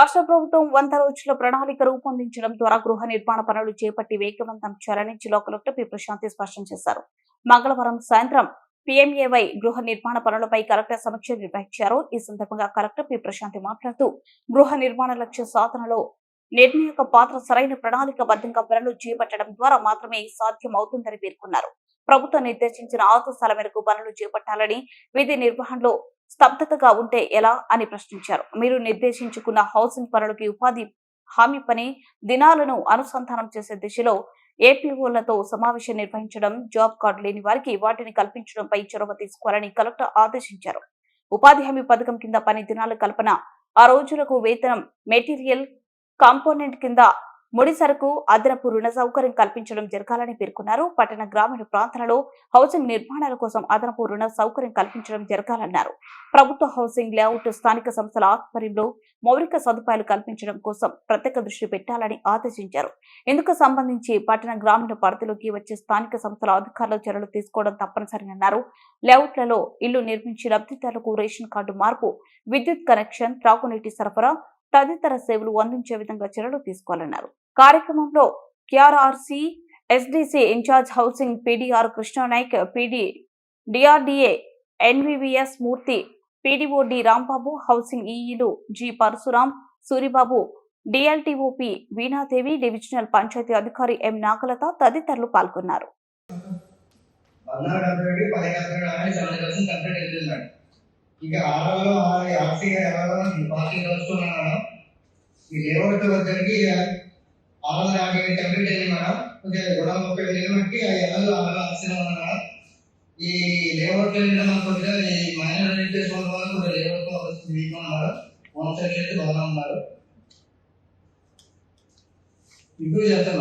రాష్ట్ర ప్రభుత్వం వంద రోజుల ప్రణాళిక రూపొందించడం ద్వారా గృహ నిర్మాణ పనులు చేపట్టి వేగవంతం చేయాలని జిల్లా కలెక్టర్ పి. ప్రశాంతి స్పష్టం చేశారు. మంగళవారం సాయంత్రం పిఎంఏవై గృహ నిర్మాణ పనులపై కలెక్టర్ సమీక్ష నిర్వహించారు. ఈ సందర్భంగా కలెక్టర్ పి. ప్రశాంతి మాట్లాడుతూ గృహ నిర్మాణ లక్ష్య సాధనలో నిర్ణయక పాత్ర సరైన ప్రణాళికబద్ధంగా పనులు చేపట్టడం ద్వారా మాత్రమే సాధ్యం అవుతుందని పేర్కొన్నారు. ప్రభుత్వం నిర్దేశించిన ఆదేశాల మేరకు పనులు చేపట్టాలని విధి నిర్వహణలో స్తబ్దతగా ఉంటే ఎలా అని ప్రశ్నించారు. మీరు నిర్దేశించుకున్న హౌసింగ్ పనులకి ఉపాధి హామీ పని దినాలను అనుసంధానం చేసే దిశలో ఏపీఓలతో సమావేశం నిర్వహించడం జాబ్ కార్డు లేని వారికి వాటిని కల్పించడంపై చొరవ తీసుకోవాలని కలెక్టర్ ఆదేశించారు. ఉపాధి హామీ పథకం కింద పని దినాల కల్పన ఆ రోజులకు వేతనం మెటీరియల్ కాంపోనెంట్ కింద ముడి సరుకు అదనపు రుణ సౌకర్యం కల్పించడం జరగాలని పేర్కొన్నారు. పట్టణ గ్రామీణ ప్రాంతాలలో హౌసింగ్ నిర్మాణాల కోసం అదనపు రుణ సౌకర్యం కల్పించడం జరగాలన్నారు. ప్రభుత్వ హౌసింగ్ లేఅవుట్ స్థానిక సంస్థల ఆధ్వర్యంలో మౌలిక సదుపాయాలు కల్పించడం కోసం ప్రత్యేక దృష్టి పెట్టాలని ఆదేశించారు. ఇందుకు సంబంధించి పట్టణ గ్రామీణ పరిధిలోకి వచ్చే స్థానిక సంస్థల అధికారులు చర్యలు తీసుకోవడం తప్పనిసరి అన్నారు. లేఅవుట్లలో ఇల్లు నిర్మించి లబ్ధిదారులకు రేషన్ కార్డు మార్పు విద్యుత్ కనెక్షన్ త్రాగునీటి సరఫరా తదితర సేవలు అందించే విధంగా చర్యలు తీసుకోవాలన్నారు. కార్యక్రమంలో KRRC SDC in charge housing P D R Krishnanayak PD DRDA N V V S Murthy PDO D Rambabu housing ఈఈలు G Parasuram Suribabu D L T O P Veenadevi divisional panchayat అధికారి M Nagalatha తదితరులు పాల్గొన్నారు. ఇక ఆరులో ఆరు ఆర్సీగా ఎవరెవరో party ఈ layout వచ్చరికి ఆరు వందల యాభై ఏడు కంప్లీట్ అయింది మేడం. కొంచెం రెండు వందల ముప్పై వేలు ఆ ఎల్లు ఆరు ఆర్సీలో ఉన్నా మేడం ఈ లేఅవుట్ మనకు కొద్దిగా ఈ మైనర్ చేసుకోవడం వల్ల కొద్దిగా లేఅవుట్ వీక్ ఉన్నారు. వన్ సైడ్ బాగా ఉన్నారు. ఇంప్రూవ్ చేస్తాం